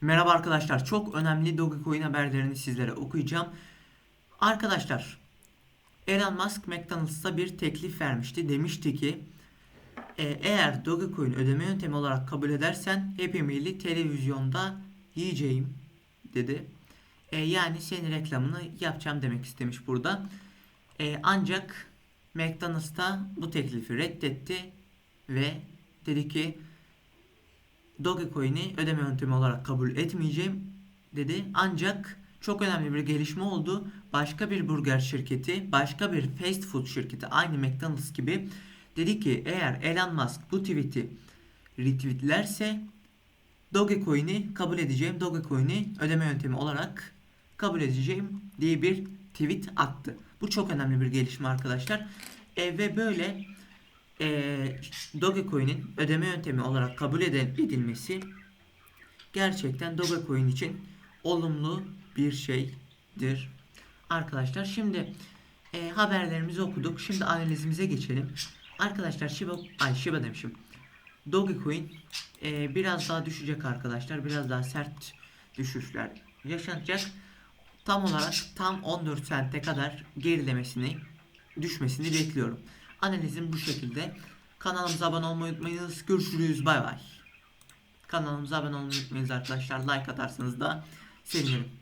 Merhaba arkadaşlar. Çok önemli Dogecoin haberlerini sizlere okuyacağım. Arkadaşlar, Elon Musk McDonald's'a bir teklif vermişti. Demişti ki e, eğer Dogecoin ödeme yöntemi olarak kabul edersen Meal'i televizyonda yiyeceğim dedi. E, yani senin reklamını yapacağım demek istemiş burada. E, ancak McDonald's da bu teklifi reddetti ve dedi ki Dogecoin'i ödeme yöntemi olarak kabul etmeyeceğim dedi. Ancak çok önemli bir gelişme oldu. Başka bir burger şirketi, başka bir fast food şirketi aynı McDonald's gibi dedi ki eğer Elon Musk bu tweet'i retweetlerse Dogecoin'i kabul edeceğim. Dogecoin'i ödeme yöntemi olarak kabul edeceğim diye bir tweet attı. Bu çok önemli bir gelişme arkadaşlar. E, ve böyle e, Dogecoin'in ödeme yöntemi olarak kabul edilmesi gerçekten Dogecoin için olumlu bir şeydir. Arkadaşlar şimdi e, haberlerimizi okuduk. Şimdi analizimize geçelim. Arkadaşlar Shiba, ay Shiba demişim. Dogecoin e, biraz daha düşecek arkadaşlar. Biraz daha sert düşüşler yaşanacak. Tam olarak tam 14 sente kadar gerilemesini düşmesini bekliyorum. Analizim bu şekilde. Kanalımıza abone olmayı unutmayınız. Görüşürüz. Bay bay. Kanalımıza abone olmayı unutmayınız arkadaşlar. Like atarsanız da sevinirim.